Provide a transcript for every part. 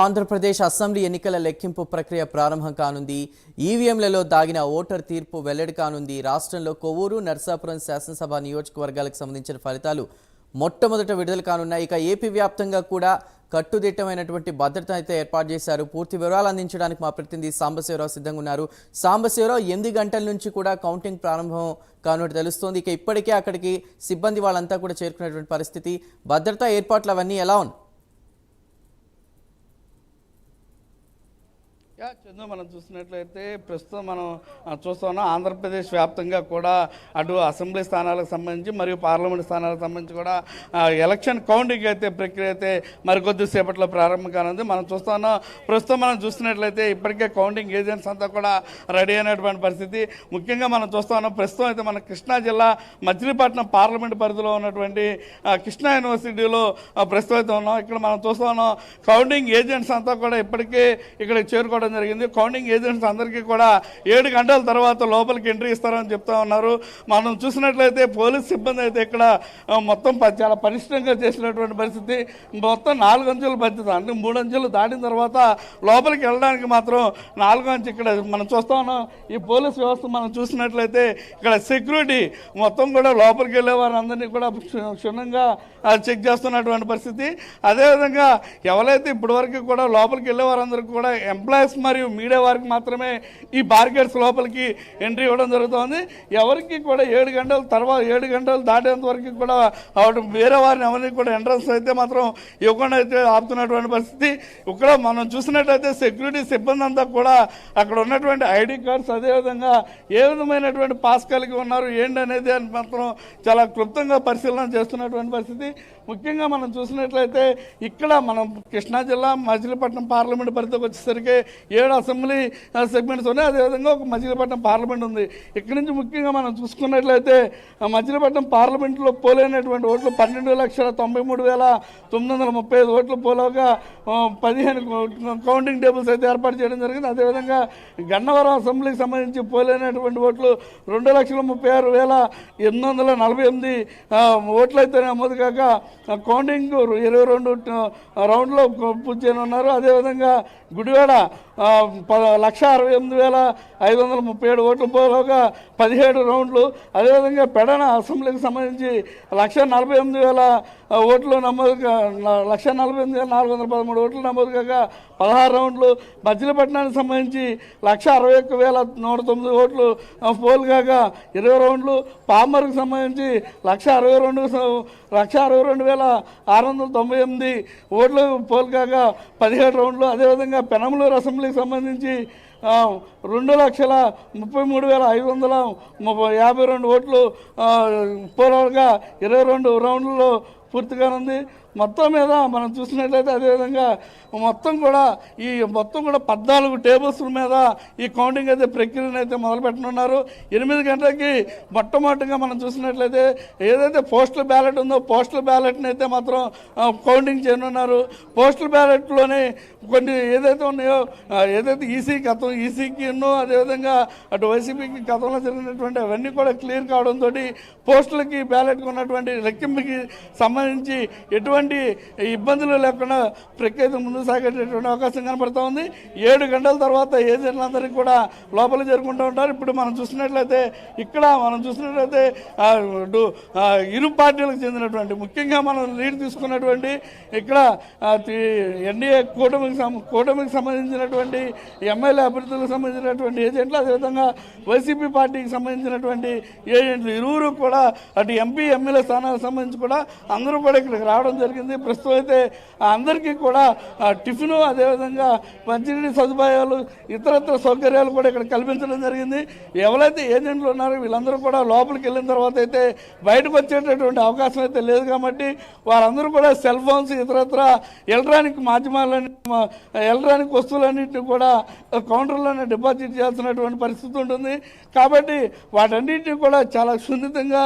Andhra Pradesh assembly ఎన్నికల లెక్కింపు ప్రక్రియ ప్రారంభం కానుంది. ఈవీఎంలలో దాగిన ఓటర్ తీర్పు వెల్లడి కానుంది. రాష్ట్రంలో కొవ్వూరు నర్సాపురం శాసనసభ నియోజకవర్గాలకు సంబంధించిన ఫలితాలు మొట్టమొదట విడుదల కానున్నాయి. ఇక ఏపీ వ్యాప్తంగా కూడా కట్టుదిట్టమైనటువంటి భద్రత అయితే ఏర్పాటు చేశారు. పూర్తి వివరాలు అందించడానికి మా ప్రతినిధి సాంబశివరావు సిద్ధంగా ఉన్నారు. సాంబశివరావు ఎనిమిది గంటల నుంచి కూడా కౌంటింగ్ ప్రారంభం కానున్నట్టు తెలుస్తోంది. ఇక ఇప్పటికే అక్కడికి సిబ్బంది వాళ్ళంతా కూడా చేరుకునేటువంటి పరిస్థితి. భద్రతా ఏర్పాట్లు అవన్నీ ఎలా ఉన్నాయి? చందు మనం చూసినట్లయితే ప్రస్తుతం మనం చూస్తున్నాం ఆంధ్రప్రదేశ్ వ్యాప్తంగా కూడా అటు అసెంబ్లీ స్థానాలకు సంబంధించి మరియు పార్లమెంట్ స్థానాలకు సంబంధించి కూడా ఎలక్షన్ కౌంటింగ్ అయితే ప్రక్రియ అయితే మరికొద్ది సేపట్లో ప్రారంభం కానుంది. మనం చూస్తున్నాం ప్రస్తుతం మనం చూసినట్లయితే ఇప్పటికే కౌంటింగ్ ఏజెంట్స్ అంతా కూడా రెడీ అయినటువంటి పరిస్థితి. ముఖ్యంగా మనం చూస్తున్నాం ప్రస్తుతం అయితే మన కృష్ణా జిల్లా మచిలీపట్నం పార్లమెంట్ పరిధిలో ఉన్నటువంటి కృష్ణా యూనివర్సిటీలో ప్రస్తుతం అయితే ఉన్నాం. ఇక్కడ మనం చూస్తున్నాం కౌంటింగ్ ఏజెంట్స్ అంతా కూడా ఇప్పటికే ఇక్కడ చేరుకోవడం జరిగింది. కౌంటింగ్ ఏజెంట్స్ అందరికీ కూడా ఏడు గంటల తర్వాత లోపలికి ఎంట్రీ ఇస్తారని చెప్తా ఉన్నారు. మనం చూసినట్లయితే పోలీస్ సిబ్బంది అయితే ఇక్కడ మొత్తం చాలా పరిష్టంగా చేసినటువంటి పరిస్థితి. మొత్తం నాలుగు అంచెలు బాధ్యత అంటే మూడు అంచెలు దాటిన తర్వాత లోపలికి వెళ్ళడానికి మాత్రం నాలుగు అంచె ఇక్కడ మనం చూస్తా ఉన్నాం. ఈ పోలీస్ వ్యవస్థ మనం చూసినట్లయితే ఇక్కడ సెక్యూరిటీ మొత్తం కూడా లోపలికి వెళ్ళే వారందరినీ కూడా క్షుణ్ణంగా చెక్ చేస్తున్నటువంటి పరిస్థితి. అదేవిధంగా ఎవరైతే ఇప్పటివరకు కూడా లోపలికి వెళ్ళే వారందరికీ కూడా ఎంప్లాయీస్ మరియు మీడియా వారికి మాత్రమే ఈ బార్గెట్స్ లోపలికి ఎంట్రీ ఇవ్వడం జరుగుతుంది. ఎవరికి కూడా ఏడు గంటల తర్వాత ఏడు గంటలు దాటేంత వరకు కూడా వేరే వారిని ఎవరికి కూడా ఎంట్రన్స్ అయితే మాత్రం ఇవ్వకుండా అయితే ఆపుతున్నటువంటి పరిస్థితి. ఇక్కడ మనం చూసినట్టయితే సెక్యూరిటీ సిబ్బంది అంతా కూడా అక్కడ ఉన్నటువంటి ఐడి కార్డ్స్ అదేవిధంగా ఏ విధమైనటువంటి పాస్ కలిగి ఉన్నారు ఏంటి అనేది అని మాత్రం చాలా క్లుప్తంగా పరిశీలన చేస్తున్నటువంటి పరిస్థితి. ముఖ్యంగా మనం చూసినట్లయితే ఇక్కడ మనం కృష్ణా జిల్లా మచిలీపట్నం పార్లమెంట్ పరిధికి వచ్చేసరికి ఏడు అసెంబ్లీ సెగ్మెంట్స్ ఉన్నాయి. అదేవిధంగా ఒక మచిలీపట్నం పార్లమెంట్ ఉంది. ఇక్కడ నుంచి ముఖ్యంగా మనం చూసుకున్నట్లయితే మచిలీపట్నం పార్లమెంట్లో పోలేనటువంటి ఓట్లు పన్నెండు లక్షల తొంభై మూడు వేల తొమ్మిది వందల ముప్పై ఐదు ఓట్లు పోలవగా పదిహేను కౌంటింగ్ టేబుల్స్ అయితే ఏర్పాటు చేయడం జరిగింది. అదేవిధంగా గన్నవరం అసెంబ్లీకి సంబంధించి పోలేనటువంటి ఓట్లు రెండు లక్షల ముప్పై ఆరు వేల ఎనిమిది వందల నలభై ఎనిమిది ఓట్లు అయితే నమోదు కాక కౌంటింగ్ ఇరవై రెండు రౌండ్లో పూర్తి చేయనున్నారు. అదేవిధంగా గుడివాడ లక్ష అరవై ఎనిమిది వేల ఐదు వందల ముప్పై ఏడు ఓట్లు పోలోగా పదిహేడు రౌండ్లు. అదేవిధంగా పెడన అసెంబ్లీకి సంబంధించి లక్ష నలభై ఎనిమిది వేల ఓట్లు నమోదు లక్ష నలభై ఎనిమిది వేల నాలుగు వందల పదమూడు ఓట్లు నమోదు కాగా పదహారు రౌండ్లు. మచిలీపట్నానికి సంబంధించి లక్ష అరవై ఒక్క వేల నూట తొమ్మిది ఓట్లు పోల్ కాగా ఇరవై రౌండ్లు. పామర్కి సంబంధించి లక్ష అరవై రెండు లక్ష అరవై రెండు వేల ఆరు వందల తొంభై ఎనిమిది ఓట్లు పోల్ కాగా పదిహేడు రౌండ్లు. అదేవిధంగా పెనమలూరు అసెంబ్లీకి సంబంధించి రెండు లక్షల ముప్పై మూడు వేల ఐదు వందల ముప్పై యాభై రెండు ఓట్లు పోరాడుగా ఇరవై రెండు రౌండ్లలో పూర్తిగానుంది మొత్తం మీద మనం చూసినట్లయితే అదేవిధంగా మొత్తం కూడా ఈ మొత్తం కూడా పద్నాలుగు టేబుల్స్ మీద ఈ కౌంటింగ్ అయితే ప్రక్రియను అయితే మొదలు పెట్టనున్నారు. ఎనిమిది గంటలకి మొట్టమొదటిగా మనం చూసినట్లయితే ఏదైతే పోస్టల్ బ్యాలెట్ ఉందో పోస్టల్ బ్యాలెట్ని అయితే మాత్రం కౌంటింగ్ చేయనున్నారు. పోస్టల్ బ్యాలెట్లోనే కొన్ని ఏదైతే ఉన్నాయో ఏదైతే ఈసీ గతం ఈసీకి అదేవిధంగా అటు వైసీపీకి గతంలో జరిగినటువంటి అవన్నీ కూడా క్లియర్ కావడంతో పోస్టులకి బ్యాలెట్కి ఉన్నటువంటి లెక్కింపుకి సంబంధించి ఎటువంటి ఇబ్బందులు లేకుండా ప్రక్రియ ముందుకు సాగేటటువంటి అవకాశం కనపడతా ఉంది. ఏడు గంటల తర్వాత ఏజెంట్లందరికీ కూడా లోపల జరుపుకుంటూ ఉంటారు. ఇప్పుడు మనం చూసినట్లయితే ఇక్కడ మనం చూసినట్లయితే ఇరు పార్టీలకు చెందినటువంటి ముఖ్యంగా మనం లీడ్ తీసుకున్నటువంటి ఇక్కడ ఎన్డీఏ కూటమికి కూటమికి సంబంధించినటువంటి ఎమ్మెల్యే అభ్యర్థులకు సంబంధించినటువంటి ఏజెంట్లు అదేవిధంగా వైసీపీ పార్టీకి సంబంధించినటువంటి ఏజెంట్లు ఇరువురు కూడా అటు ఎంపీ ఎమ్మెల్యే స్థానాలకు సంబంధించి కూడా అందరూ కూడా ఇక్కడికి రావడం జరిగింది. ప్రస్తుతం అయితే అందరికీ కూడా టిఫిన్ అదేవిధంగా మంచినీటి సదుపాయాలు ఇతరత్ర సౌకర్యాలు కూడా ఇక్కడ కల్పించడం జరిగింది. ఎవరైతే ఏజెంట్లు ఉన్నారో వీళ్ళందరూ కూడా లోపలికి వెళ్ళిన తర్వాత అయితే బయటకు వచ్చేటటువంటి అవకాశం అయితే లేదు కాబట్టి వారందరూ కూడా సెల్ ఫోన్స్ ఇతరత్ర ఎలక్ట్రానిక్ మాధ్యమాలన్నీ ఎలక్ట్రానిక్ వస్తువులన్నింటినీ కూడా కౌంటర్లోనే డిపాజిట్ చేయాల్సినటువంటి పరిస్థితి ఉంటుంది. కాబట్టి వాటన్నింటినీ కూడా చాలా సున్నితంగా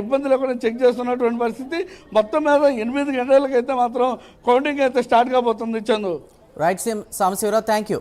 ఇబ్బంది లేకుండా చెక్ చేస్తున్నటువంటి పరిస్థితి. మొత్తం మీద ఎనిమిది గంటలకైతే మాత్రం కౌంటింగ్ అయితే స్టార్ట్ కాబోతుంది చందు. రైట్ సీమ్ సాంబశివరావు థ్యాంక్ యూ